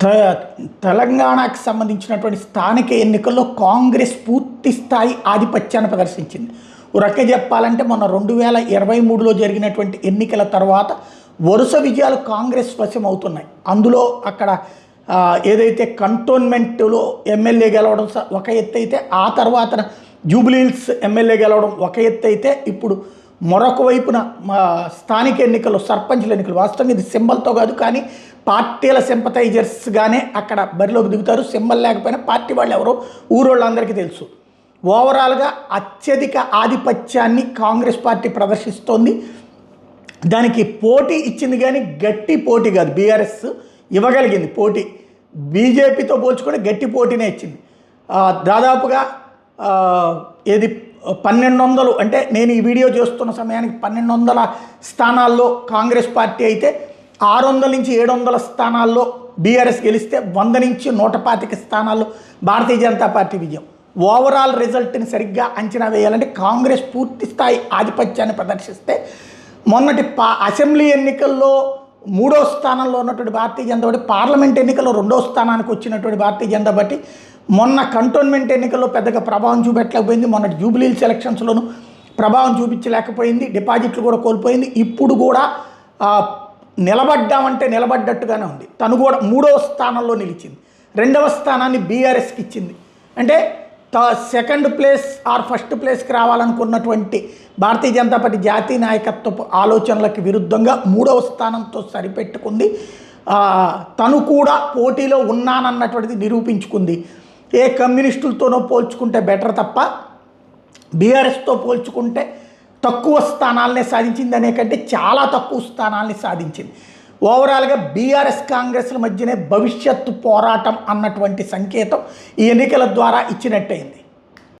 త- తెలంగాణకు సంబంధించినటువంటి స్థానిక ఎన్నికల్లో కాంగ్రెస్ పూర్తి స్థాయి ఆధిపత్యాన్ని ప్రదర్శించింది. ఒక చెప్పాలంటే మొన్న రెండు వేల ఇరవై మూడులో జరిగినటువంటి ఎన్నికల తర్వాత వరుస విజయాలు కాంగ్రెస్ వశం అవుతున్నాయి అందులో అక్కడ ఏదైతే కంటోన్మెంట్లో ఎమ్మెల్యే గెలవడం స- ఒక ఎత్తు అయితే ఆ తర్వాత జూబ్లీహిల్స్ ఎమ్మెల్యే గెలవడం ఒక ఎత్తు అయితే ఇప్పుడు మరొక వైపున మా స్థానిక ఎన్నికలు సర్పంచ్ల ఎన్నికలు వాస్తవంగా ఇది సింబల్తో కాదు కానీ పార్టీల సింపతైజర్స్గానే అక్కడ బరిలోకి దిగుతారు. సింబల్ లేకపోయినా పార్టీ వాళ్ళు ఎవరో ఊరోళ్ళందరికీ తెలుసు. ఓవరాల్గా అత్యధిక ఆధిపత్యాన్ని కాంగ్రెస్ పార్టీ ప్రదర్శిస్తోంది. దానికి పోటీ ఇచ్చింది కానీ గట్టి పోటీ కాదు. బీఆర్ఎస్ ఇవ్వగలిగింది పోటీ. బీజేపీతో పోల్చుకుని గట్టి పోటీనే ఇచ్చింది. దాదాపుగా ఏది పన్నెండు వందలు అంటే నేను ఈ వీడియో చేస్తున్న సమయానికి పన్నెండు వందల స్థానాల్లో కాంగ్రెస్ పార్టీ అయితే ఆరు వందల నుంచి ఏడు వందల స్థానాల్లో బీఆర్ఎస్ గెలిస్తే వంద నుంచి నూట పాతిక స్థానాల్లో భారతీయ జనతా పార్టీ విజయం. ఓవరాల్ రిజల్ట్ని సరిగ్గా అంచనా వేయాలంటే కాంగ్రెస్ పూర్తి స్థాయి ఆధిపత్యాన్ని ప్రదర్శిస్తే మొన్నటి పా అసెంబ్లీ ఎన్నికల్లో మూడో స్థానంలో ఉన్నటువంటి భారతీయ జనతా పార్టీ పార్లమెంట్ ఎన్నికల్లో రెండో స్థానానికి వచ్చినటువంటి భారతీయ జనతా పార్టీ మొన్న కంటోన్మెంట్ ఎన్నికల్లో పెద్దగా ప్రభావం చూపెట్టలేకపోయింది. మొన్నటి జూబ్లీ సెలక్షన్స్లోనూ ప్రభావం చూపించలేకపోయింది. డిపాజిట్లు కూడా కోల్పోయింది. ఇప్పుడు కూడా నిలబడ్డామంటే నిలబడ్డట్టుగానే ఉంది. తను కూడా మూడవ స్థానంలో నిలిచింది. రెండవ స్థానాన్ని బీఆర్ఎస్కి ఇచ్చింది. అంటే సెకండ్ ప్లేస్ ఆర్ ఫస్ట్ ప్లేస్కి రావాలనుకున్నటువంటి భారతీయ జనతా పార్టీ జాతీయ నాయకత్వపు ఆలోచనలకు విరుద్ధంగా మూడవ స్థానంతో సరిపెట్టుకుంది. తను కూడా పోటీలో ఉన్నానన్నటువంటిది నిరూపించుకుంది. ఏ కమ్యూనిస్టులతోనో పోల్చుకుంటే బెటర్ తప్ప బీఆర్ఎస్తో పోల్చుకుంటే తక్కువ స్థానాలనే సాధించింది అనే కంటే చాలా తక్కువ స్థానాల్ని సాధించింది. ఓవరాల్గా బీఆర్ఎస్ కాంగ్రెస్ల మధ్యనే భవిష్యత్తు పోరాటం అన్నటువంటి సంకేతం ఈ ఎన్నికల ద్వారా ఇచ్చినట్టయింది.